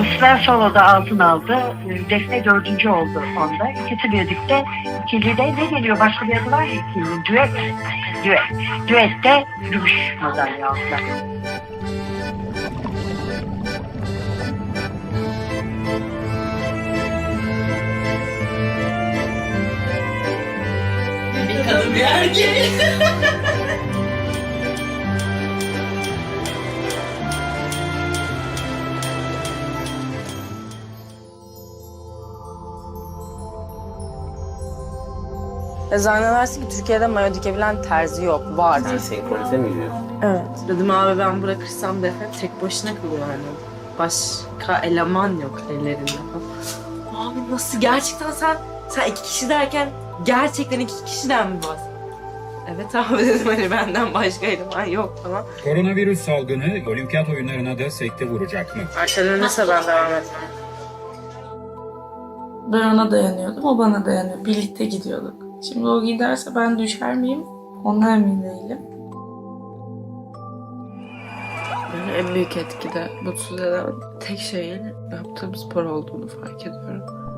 Mısra Solo'da altın aldı. E, Defne dördüncü oldu onda. İkisi birlikte ikilide ne geliyor? Başka bir adı var mı ikilinin? Düet. Düet. Düette gümüş madalya aldılar. Bir kadın bir erkek. E zannedersin ki Türkiye'de mayo dikebilen terzi yok. Var. Sen senkronize mi yürüyorsun? Evet. Dedim abi ben bırakırsam Defne tek başına kalıyor yani. Başka eleman yok ellerinde. Abi nasıl gerçekten sen sen iki kişi derken gerçekten iki kişiden mi bahsediyorsun? Evet abi dedim hani benden başka eleman yok falan. Koronavirüs salgını olimpiyat oyunlarına da sekte vuracak mı? Ayşen ölürse ben devam etmem. Ben ona dayanıyordum, o bana dayanıyor. Birlikte gidiyorduk. Şimdi o giderse ben düşer miyim? Ondan emin değilim. Beni en büyük etkide mutsuz eden tek şeyin yaptığım spor olduğunu fark ediyorum.